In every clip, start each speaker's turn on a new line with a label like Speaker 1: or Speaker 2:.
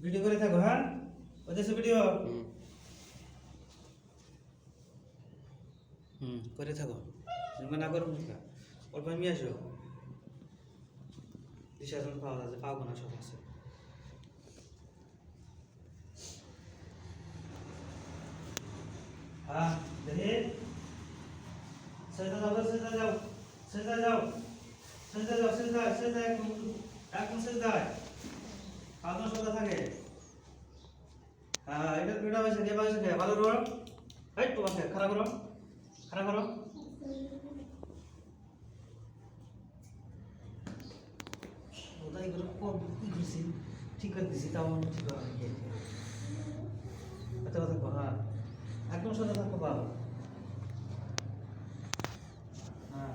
Speaker 1: Video করে থাকো হ্যাঁ? ওদেশে ভিডিও
Speaker 2: হুম।
Speaker 1: করে থাকো। তুমি না করো মুখা অল্প আমি আসো। দিশাজন পাওয়া যাচ্ছে পাবো না সব আছে। হ্যাঁ দেখি। সেজদা যাও সেজদা যাও সেজদা যাও সেজদা সেজদা এখন এখন সেজদায় আদর সদা থাকে। হ্যাঁ এটা এটা বসে কে বসে কে? ভালো রো এই তো বসে খারাপ করো খারাপ করো। ওটাই করে কম কি দিছি। ঠিক করে দিছি, তাও আমি ঠিক করে আচ্ছা কথা হ্যাঁ। একদম সদা থাকো ভালো হ্যাঁ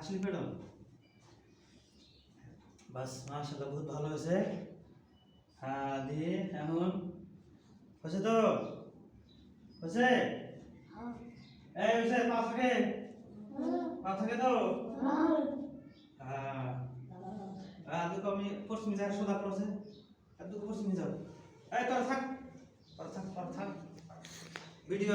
Speaker 1: না হাসলি ম্যাডাম বাস মাশাআল্লাহ বহুত ভালো হয়েছে। হ্যাঁ দিয়ে এখন? হয়েছে তো? হয়েছে? এই হয়েছে পা থাকে পা থাকে তো? হ্যাঁ। হ্যাঁ। দুটো আমি পশ্চিমে যাই সোজা করছে আর দুটো পশ্চিমে যাও। এই তোর থাক। তোর থাক তোর থাক। ভিডিও